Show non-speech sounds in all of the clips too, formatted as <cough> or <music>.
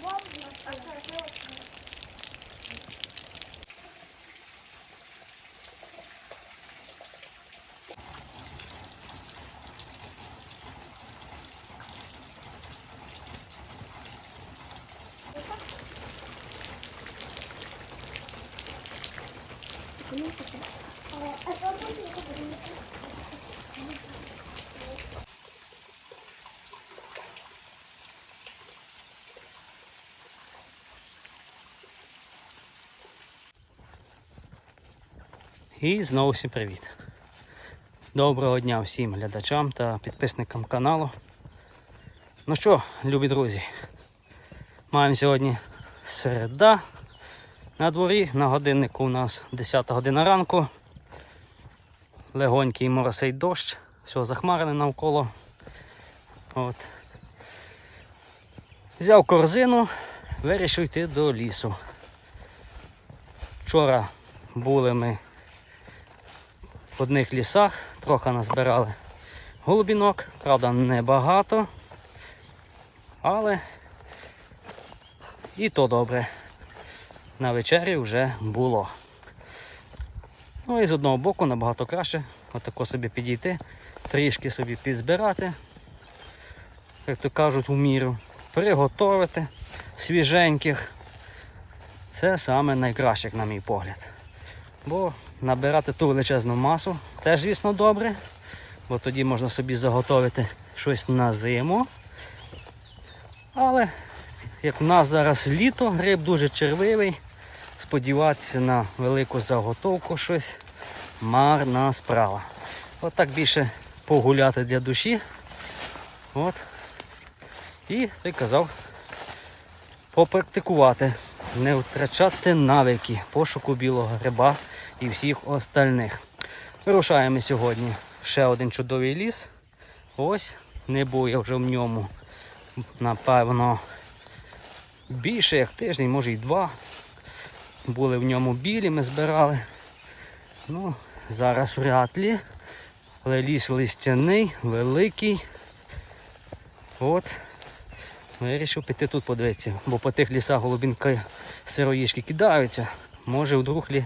бомбу. І знову всім привіт. Доброго дня всім глядачам та підписникам каналу. Ну що, любі друзі, маємо сьогодні середа. На дворі на годиннику у нас 10 година ранку. Легонький моросий дощ, все захмарене навколо. От. Взяв корзину, вирішив йти до лісу. Вчора були ми в одних лісах, трохи назбирали голубінок, правда, небагато, але і то добре. На вечері вже було. Ну і з одного боку набагато краще отако собі підійти, трішки собі підзбирати, як то кажуть, у міру, приготувати свіженьких. Це саме найкраще, на мій погляд. Бо набирати ту величезну масу теж, звісно, добре, бо тоді можна собі заготовити щось на зиму. Але як в нас зараз літо, гриб дуже червивий, сподіватися на велику заготовку щось марна справа. От більше погуляти для душі. От. І ти казав попрактикувати, не втрачати навики пошуку білого гриба і всіх остальних. Вирушаємо сьогодні ще один чудовий ліс. Ось, не я вже в ньому, напевно, більше як тиждень, може й два. Були в ньому білі, ми збирали. Ну, зараз вряд ли. Але ліс листяний, великий. От. Вирішив піти тут подивитися, бо по тих лісах голубінки сироїшки кидаються. Може вдруг лі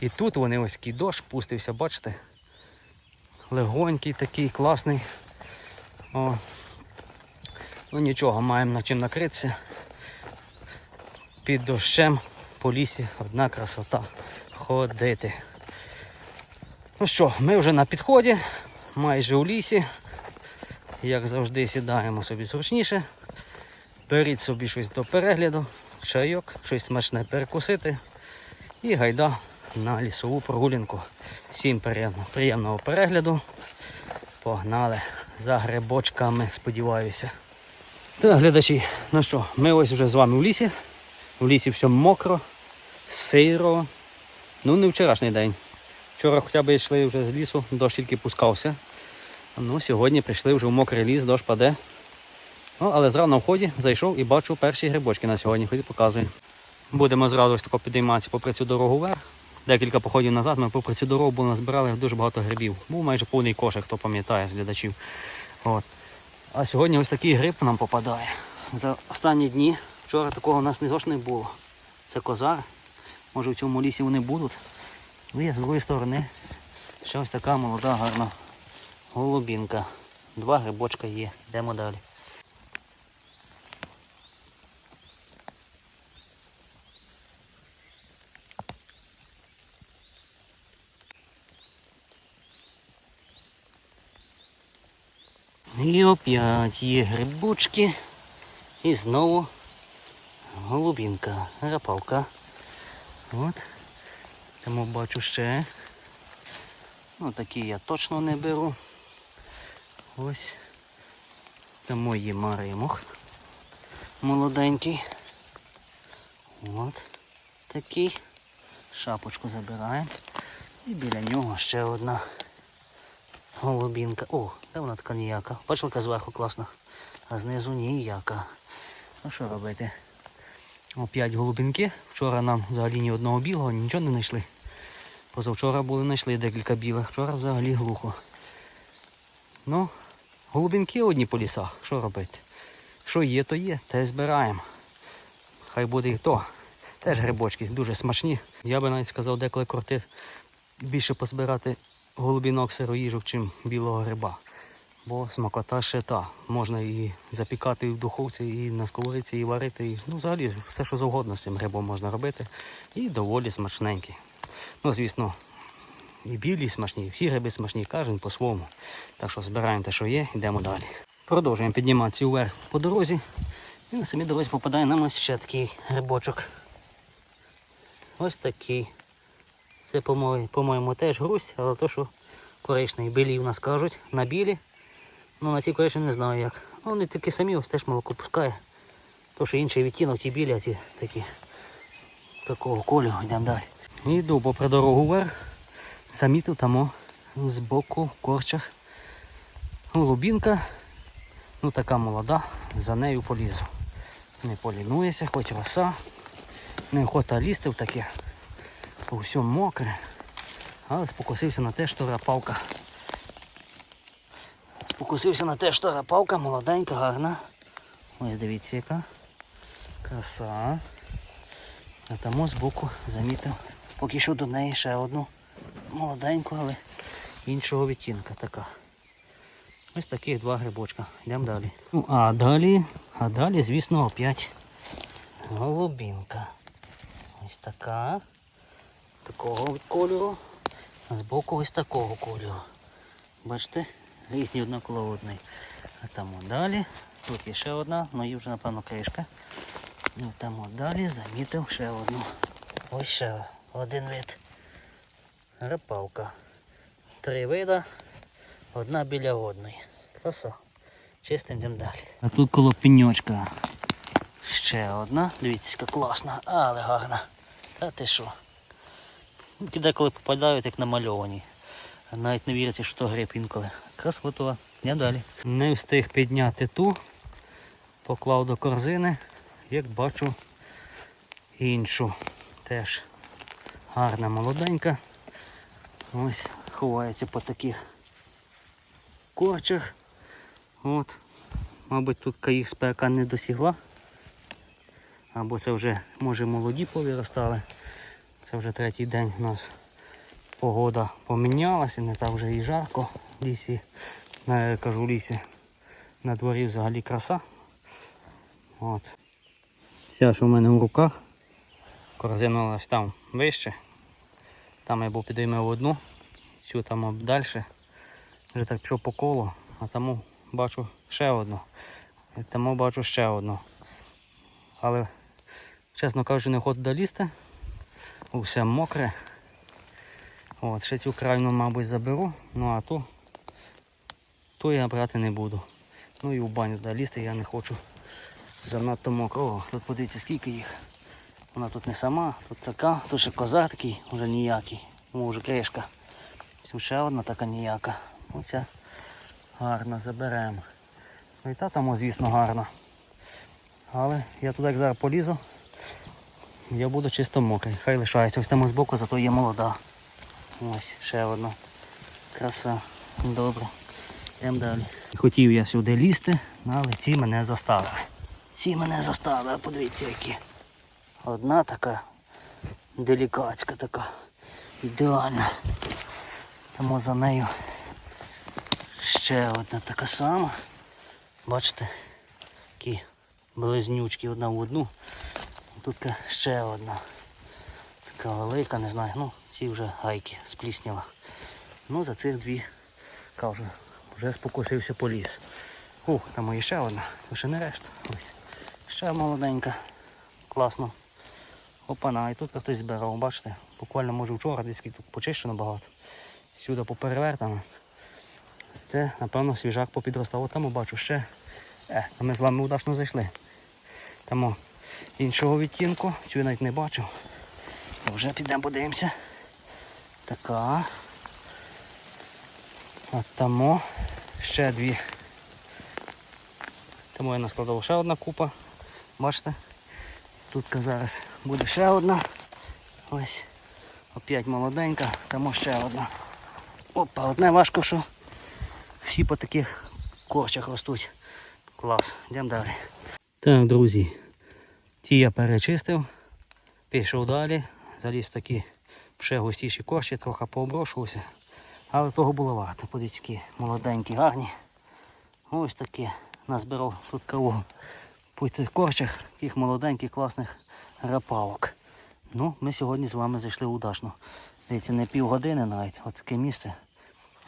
і тут вони ось дощ пустився, бачите? Легонький такий, класний. О. Ну нічого, маємо на чим накритися. Під дощем по лісі одна красота ходити. Ну що, ми вже на підході, майже у лісі. Як завжди, сідаємо собі зручніше. Беріть собі щось до перегляду, чайок, щось смачне перекусити і гайда на лісову прогулянку. Всім приємно, приємного перегляду. Погнали за грибочками, сподіваюся. Так, глядачі, ну що, ми ось вже з вами в лісі. В лісі все мокро, сиро. Ну, не вчорашній день. Вчора хоча б йшли вже з лісу, дощ тільки пускався. Ну, сьогодні прийшли вже в мокрий ліс, дощ паде. Ну, але зразу на вході зайшов і бачу перші грибочки на сьогодні. Ході показую. Будемо зразу ось тако підійматися попри цю дорогу вверх. Декілька походів назад ми попри цю дорогу назбирали дуже багато грибів. Був майже повний кошик, хто пам'ятає з глядачів. От. А сьогодні ось такий гриб нам попадає. За останні дні вчора такого у нас не зовсім не було. Це козар. Може в цьому лісі вони будуть. Ну, І з другої сторони ще ось така молода, гарна голубінка. Два грибочка є. Йдемо далі. І опять є грибочки. І знову голубінка, рапалка. От. Тому бачу ще. Ну такі я точно не беру. Ось. Тому є маримох. Молоденький. От. Такий. Шапочку забираємо. І біля нього ще одна голубінка. О, де вона така ніяка. Бачилка зверху класно, а знизу ніяка. Ну що робити? Оп'ять голубінки. Вчора нам взагалі ні одного білого, нічого не знайшли. Позавчора були знайшли декілька білих, вчора взагалі глухо. Ну, голубінки одні по лісах, що робити? Що є, то є, те збираємо. хай буде і то. Теж грибочки дуже смачні. Я би навіть сказав, деколи крути більше позбирати голубінок сироїжок, чим білого гриба. Бо смакота ще та. Можна і запікати в духовці, і на сковорідці, і варити. І, ну, взагалі, все, що завгодно з цим грибом можна робити. І доволі смачненький. Ну, звісно, і білі смачні, і всі гриби смачні, кожен по-своєму. Так що збираємо те, що є, йдемо далі. Продовжуємо підніматися вверх по дорозі. І на самій дорозі попадає нам ось ще такий грибочок. Ось такий. Це, по-моєму, теж грусть, але то, що коричний. Білі в нас кажуть, на білі. Ну на ці коричні не знаю як. Ну, вони такі самі, ось теж молоко пускає. То, що інший відтінок, ті білі, а ці такі такого кольору. Йдемо далі. Йду попри дорогу вверх. Самі тут тамо з боку в корчах. Голубінка. Ну така молода, за нею полізу. Не полінується, хоч роса. Неохота лізти в таке. Всьому мокре. Але спокусився на те, що рапавка. Спокусився на те, що рапавка молоденька, гарна. Ось дивіться яка. Краса. А тому збоку замітив. Поки що до неї ще одну молоденьку, але іншого відтінка така. Ось таких два грибочка. Йдемо далі. Ну, а далі, а далі, звісно, опять голубінка. Ось така. Такого кольору. А збоку ось такого кольору. Бачите? Різні однаково одні. А там далі. Тут ще одна, ну її вже напевно кришка. Ну там далі замітив ще одну. Ось ще один вид. Репавка. Три вида, одна біля одної. Краса. Чистим йдемо далі. А тут коло пеньочка. Ще одна. Дивіться, яка класна, але гарна. Та ти що? Ну, Ті деколи попадають, як намальовані. Навіть не віриться, що то гриб інколи. Красотова. Я далі. Не встиг підняти ту, поклав до корзини, як бачу іншу. Теж гарна молоденька. Ось ховається по таких корчах. От. Мабуть, тут їх спека не досягла. Або це вже, може, молоді повиростали. Це вже третій день у нас погода помінялася, не так вже і жарко в лісі. Не, кажу лісі. На дворі взагалі краса. От. Вся, що в мене в руках. Корзина там вище. Там я був підіймав одну, цю там далі. Вже так пішов по колу, а тому бачу ще одну. Тому бачу ще одну. Але, чесно кажучи, не хочу долізти. Усе мокре. От, ще цю крайну, мабуть, заберу, ну а ту, ту я брати не буду. Ну і в баню туди лізти я не хочу. Занадто мокро. О, тут подивіться скільки їх. Вона тут не сама, тут така, тут ще козак такий, вже ніякий. Тому вже кришка. Ще одна така ніяка. Оця гарна, заберемо. Ну і та там, звісно, гарна. Але я туди як зараз полізу, я буду чисто мокрий. Хай лишається. Ось там збоку, зато є молода. Ось ще одна. Краса. Добре. Йдемо далі. Хотів я сюди лізти, але ці мене заставили. Ці мене заставили, подивіться які. Одна така делікатська така. Ідеальна. Тому за нею ще одна така сама. Бачите, такі близнючки одна в одну. Тут ще одна. Така велика, не знаю. Ну, ці вже гайки сплісніла. Ну, за цих дві кажу, вже спокусився по ліс. Ух, там ще одна, лише не решта. Ось. Ще молоденька. Класно. Опана, і тут хтось збирав, бачите? Буквально може вчора десь тут почищено багато. Сюди поперевертано. Це, напевно, свіжак попідростав. От Там бачу ще. Е, ми з вами удачно зайшли. Там іншого відтінку, цю я навіть не бачу. Вже підемо подивимося. Така. От там ще дві. Тому я наскладав ще одна купа. Бачите? Тут зараз буде ще одна. Ось. Опять молоденька, тому ще одна. Опа, одне важко, що всі по таких корчах ростуть. Клас. Йдемо далі. Так, друзі. Ті я перечистив, пішов далі, заліз в такі ще густіші корчі, трохи пооброшувався. Але того було варто. Подивіться, молоденькі, гарні. Ось такі назбирав тут каву по цих корчах, таких молоденьких, класних рапавок. Ну, ми сьогодні з вами зайшли удачно. Дивіться, не півгодини навіть, от таке місце.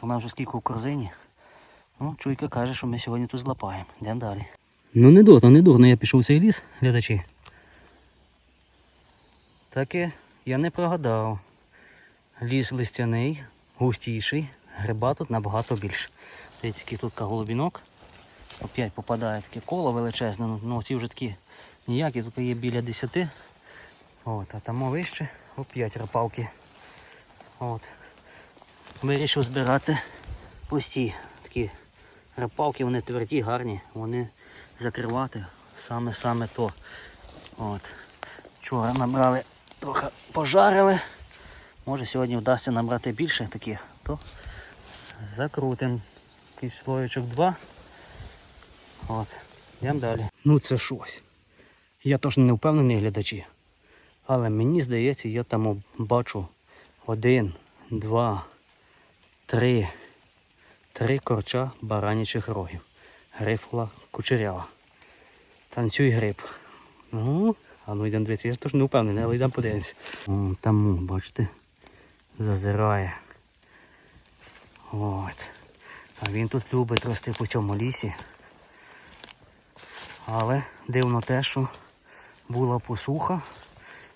Вона вже скільки у корзині. Ну, чуйка каже, що ми сьогодні тут злапаємо. Йдемо далі. Ну не дурно, не дурно я пішов в цей ліс, глядачі. Таки я не прогадав. Ліс листяний, густіший, гриба тут набагато більше. Дивіться, який тут голубінок. Опять попадає таке коло величезне, ну, ну ці вже такі ніякі, тут є біля 10. От, а там вище опять рапавки. От. Вирішив збирати пусті такі рапавки, вони тверді, гарні, вони закривати саме-саме то. От. Вчора набрали, трохи пожарили. Може сьогодні вдасться набрати більше таких, то закрутимо. Якийсь слоєчок два. От. Йдемо далі. Ну це щось. Я точно не впевнений глядачі. Але мені здається, я там бачу один, два, три, три корча баранячих рогів. Грифула кучерява. Танцюй гриб. Ну, а ну йдемо дивитися, я ж теж не впевнений, але йдемо подивимось. О, Тому, бачите, зазирає. От. А він тут любить рости по цьому лісі. Але дивно те, що була посуха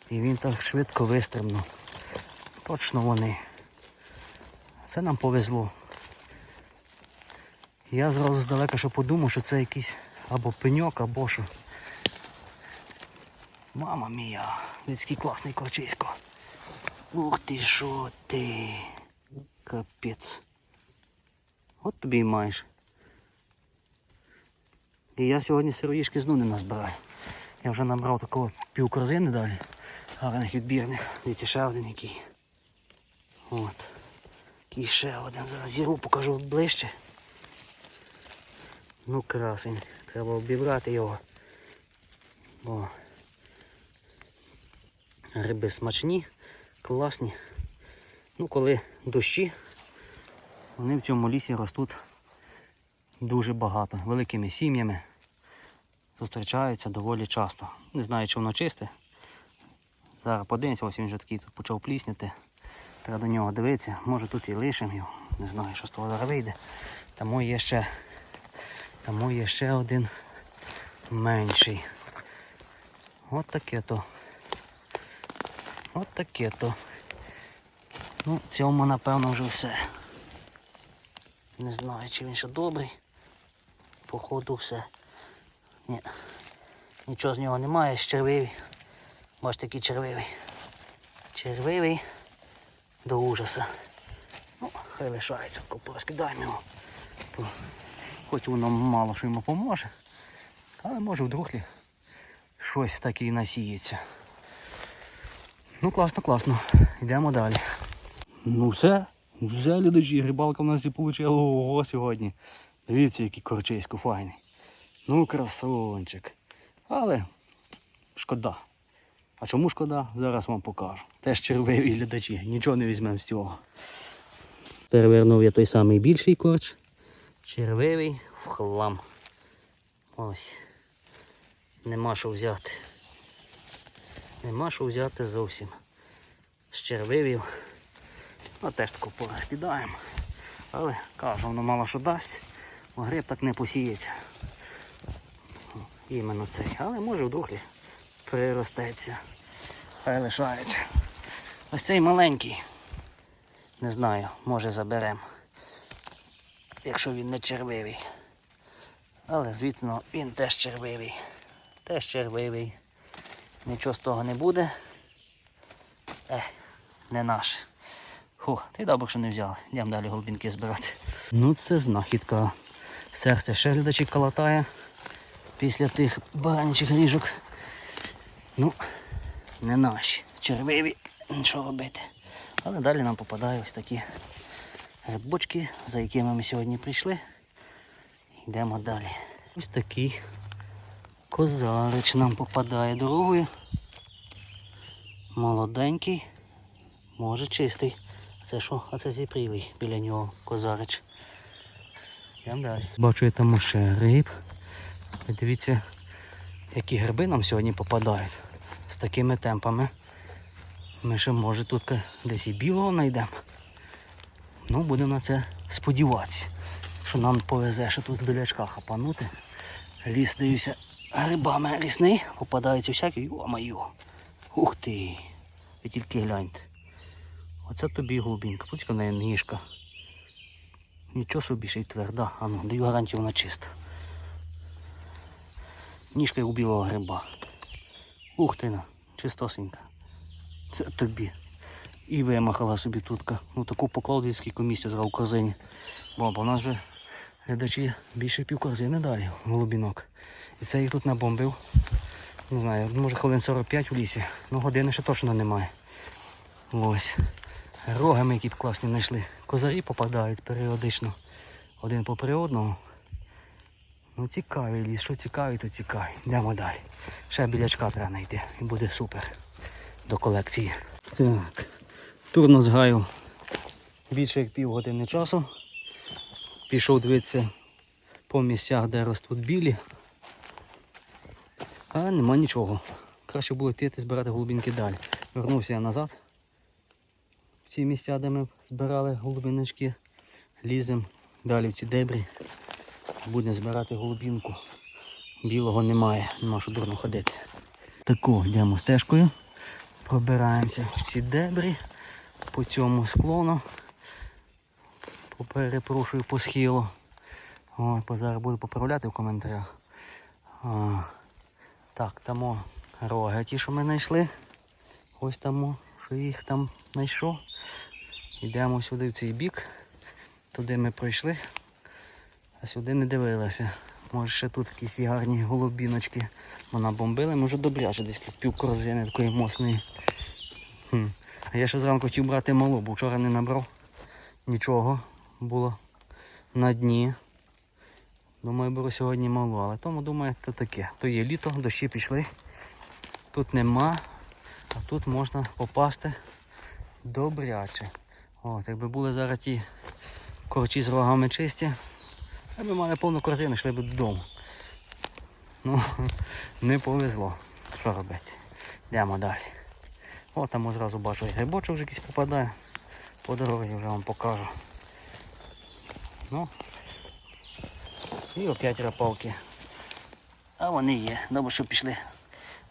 і він так швидко вистрибнув. Точно вони. Це нам повезло. Я зразу здалека що подумав, що це якийсь або пеньок, або що. Мама мія, який класний корчисько. Ух ти що ти. Капець. От тобі і маєш. І я сьогодні сироїшки знову не назбираю. Я вже набрав такого пів корзини далі. Гарних відбірних. Дивіться, ще один який. От. Який ще один. Зараз зірву покажу ближче. Ну красень. Треба обібрати його. О. Гриби смачні, класні. Ну, коли дощі, вони в цьому лісі ростуть дуже багато, великими сім'ями. Зустрічаються доволі часто. Не знаю, чи воно чисте. Зараз подивимося, ось він вже такий тут почав плісняти. Треба до нього дивитися. Може тут і лишимо його. Не знаю, що з того зараз вийде. Тому є ще, тому є ще один менший. От таке то. От таке то. Ну, цьому напевно вже все. Не знаю, чи він ще добрий. Походу все. Ні. Нічого з нього немає, червивий. Бачите, який червивий. Червивий до ужаса. Ну, хай лишається, порозкидаємо його. Хоч воно мало що йому поможе. Але може вдруг щось таке і насіється. Ну класно, класно. Йдемо далі. Ну все, все, глядачі, рибалка в нас і вийшла ого сьогодні. Дивіться, який корчисько файний. Ну, красунчик. Але шкода. А чому шкода? Зараз вам покажу. Теж червиві глядачі, нічого не візьмемо з цього. Перевернув я той самий більший корч. Червивий в хлам. Ось. Нема що взяти. Нема що взяти зовсім. З червивів. Ну теж таку порозкидаємо. Але кажу, воно мало що дасть, бо гриб так не посіється. Іменно цей. Але може і приростеться. Хай лишається. Ось цей маленький. Не знаю, може заберемо. Якщо він не червивий. Але звісно він теж червивий. Теж червивий. Нічого з того не буде. Ех, не наш. Фу, ти добре, що не взяли. Йдемо далі голубінки збирати. Ну це знахідка. Серце ще глядачі калатає після тих баранчих ріжок. Ну, не наші. Червиві, що робити. Але далі нам попадають ось такі грибочки, за якими ми сьогодні прийшли. Йдемо далі. Ось такий Козарич нам попадає дорогою. Молоденький, може чистий. Це що? А це зіпрілий біля нього козарич. Йдемо далі. Бачу я там ще риб. Дивіться, які гриби нам сьогодні попадають. З такими темпами. Ми ще може тут десь і білого знайдемо. Ну, будемо на це сподіватися, що нам повезе ще тут білячка хапанути. Ліс дивлюся грибами лісний, попадаються всякі, йо-маю. Ух ти! Ви тільки гляньте. Оце тобі голубінка, пуцька в неї ніжка. Нічого собі ще й тверда, а ну, даю гарантію вона чиста. Ніжка як у білого гриба. Ух ти на, чистосенька. Це тобі. І вимахала собі тутка. Ну таку поклав скільки місця зрав у корзині. Бо в нас вже глядачі більше пів корзини далі, голубінок. І це їх тут набомбив. Не знаю, може хвилин 45 в лісі. Ну години ще точно немає. Ось. Роги ми які б класні знайшли. Козарі попадають періодично. Один попри одного. Ну цікавий ліс, що цікавий, то цікавий. Йдемо далі. Ще білячка треба знайти і буде супер до колекції. Так, турно з гаю більше як пів години часу. Пішов дивитися по місцях, де ростуть білі. А нема нічого. Краще було йти збирати голубінки далі. Вернувся я назад. В ці місця, де ми збирали голубіночки. Ліземо далі в ці дебрі. Будемо збирати голубінку. Білого немає, нема що дурно ходити. Таку йдемо стежкою. Пробираємося в ці дебрі по цьому склону. Перепрошую по схилу. О, зараз буду поправляти в коментарях. Так, там роги ті, що ми знайшли. Ось там, що їх там знайшов. Йдемо сюди в цей бік. Туди ми пройшли, а сюди не дивилися. Може ще тут якісь гарні голубіночки. Вона бомбили, може добряче десь пів корзини такої моцної. Хм. А я ще зранку хотів брати малу, бо вчора не набрав нічого було на дні. Думаю, беру сьогодні малу, але тому думаю, то таке. То є літо, дощі пішли. Тут нема, а тут можна попасти добряче. От, якби були зараз ті корчі з рогами чисті, ми б мали повну корзину, йшли б додому. Ну, <laughs> не повезло. Що робити? Йдемо далі. О, там одразу бачу грибочок вже якийсь попадає. По дорозі вже вам покажу. Ну. І опять рапалки. А вони є. Добре, що пішли.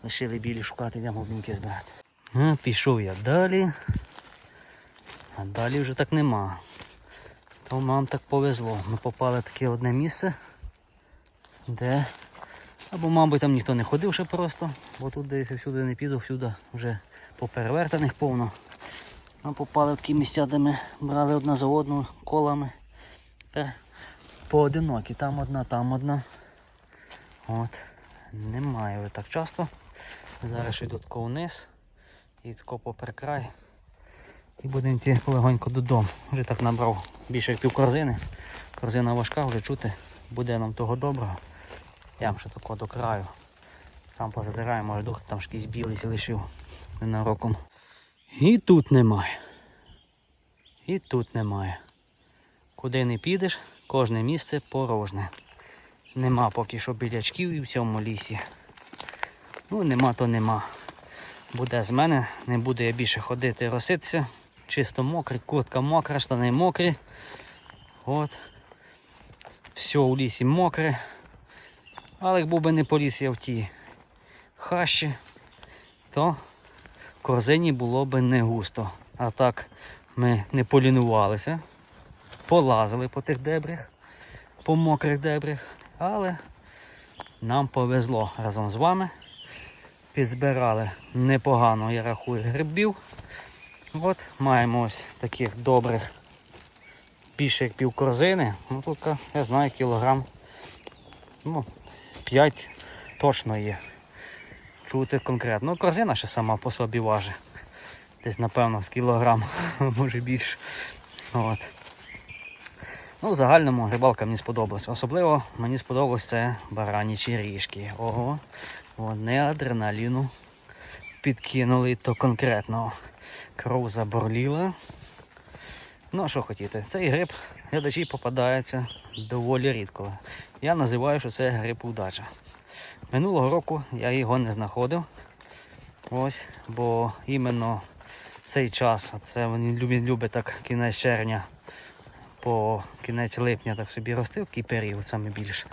Лишили білі шукати, йдемо голубінки збирати. А, пішов я далі. А далі вже так нема. То нам так повезло. Ми попали в таке одне місце, де або, мабуть, там ніхто не ходив ще просто, бо тут десь всюди не піду, всюди вже поперевертаних повно. Ми попали в такі місця, де ми брали одна за одну колами. Тепер поодинокі, там одна, там одна. От. Немає вже так часто. Зараз йдуть тако вниз і тако попри край. І будемо йти полегонько додому. Вже так набрав більше як пів корзини. Корзина важка, вже чути, буде нам того доброго. Я ще тако до краю. Там позазираю, може дух там якийсь білий лишив ненароком. І тут немає. І тут немає. Куди не підеш, кожне місце порожне. Нема поки що білячків і в цьому лісі. Ну нема, то нема. Буде з мене, не буду я більше ходити роситися. Чисто мокрий, куртка мокра, штани мокрі. От. Все у лісі мокре. Але як був би не поліз я в ті хащі, то в корзині було б не густо. А так ми не полінувалися, полазили по тих дебрях, по мокрих дебрях, але нам повезло разом з вами. Підзбирали непогано, я рахую, грибів. От маємо ось таких добрих більше як пів корзини. Ну тут, я знаю, кілограм. Ну, 5 точно є. Чути конкретно. Ну, корзина ще сама по собі важить. Десь, напевно, з кілограм, <laughs> може більше. От. Ну, в загальному рибалка мені сподобалась. Особливо мені сподобалось це баранічі ріжки. Ого, вони адреналіну підкинули то конкретно. Кров заборліла. Ну, а що хотіти, цей гриб глядачі попадається доволі рідко. Я називаю, що це гриб удача. Минулого року я його не знаходив. Ось, бо іменно цей час, це він любить, так кінець червня по кінець липня так собі рости в такий період саме більше.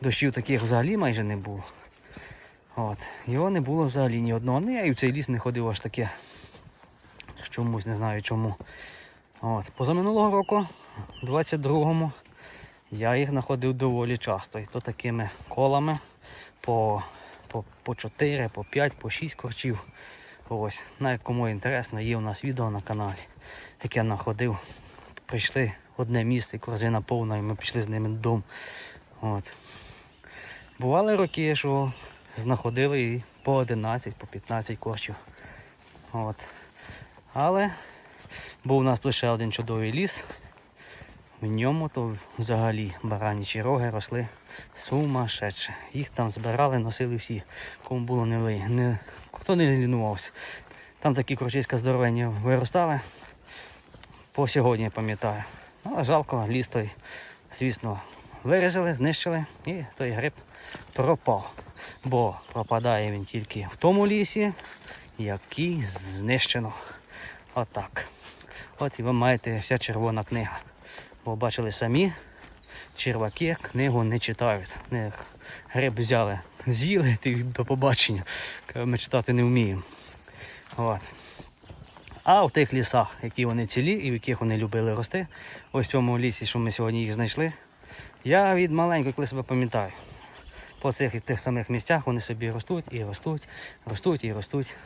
Дощів таких взагалі майже не було. От. Його не було взагалі ні одного. Ну, я і в цей ліс не ходив аж таке. Чомусь не знаю чому. От. Позаминулого року, 22-му, я їх знаходив доволі часто. І то такими колами по, по, по 4, по 5, по 6 корчів. Ось. На кому інтересно, є у нас відео на каналі, яке я знаходив. Прийшли одне місце, корзина повна, і ми пішли з ними додому. От. Бували роки, що знаходили і по 11, по 15 корчів. От. Але був у нас лише один чудовий ліс. В ньому то взагалі баранічі роги росли сумасшедше. Їх там збирали, носили всі, кому було не ли, не, хто не лінувався. Там такі кручиська здоровенні виростали. По сьогодні пам'ятаю. Але жалко, ліс той, звісно, вирізали, знищили і той гриб пропав. Бо пропадає він тільки в тому лісі, який знищено. Отак. От і ви маєте вся червона книга. Бо бачили самі, черваки книгу не читають. Не гриб взяли, з'їли до побачення. Ми читати не вміємо. От. А в тих лісах, які вони цілі і в яких вони любили рости, ось в цьому лісі, що ми сьогодні їх знайшли, я від маленького, коли себе пам'ятаю. По цих тих самих місцях вони собі ростуть і ростуть, ростуть і ростуть.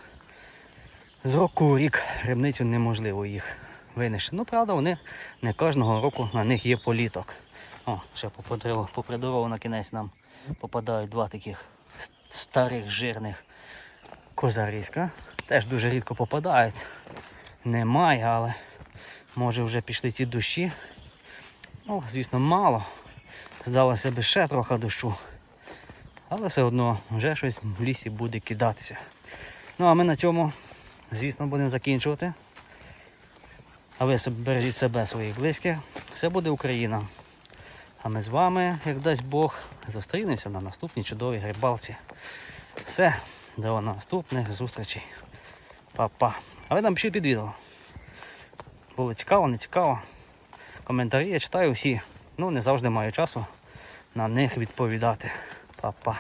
З року в рік грибницю неможливо їх винищити. Ну, правда, вони не кожного року на них є політок. О, ще попри дорогу, на кінець нам попадають два таких старих жирних козаріська. Теж дуже рідко попадають. Немає, але може вже пішли ці дощі. Ну, звісно, мало. Здалося би ще трохи дощу. Але все одно вже щось в лісі буде кидатися. Ну а ми на цьому, звісно, будемо закінчувати. А ви бережіть себе, своїх близьких. Все буде Україна. А ми з вами, як дасть Бог, зустрінемося на наступній чудовій грибалці. Все, до наступних зустрічей. Па-па. А ви там пишіть під відео. Було цікаво, не цікаво. Коментарі я читаю всі. Ну, не завжди маю часу на них відповідати. Па-па.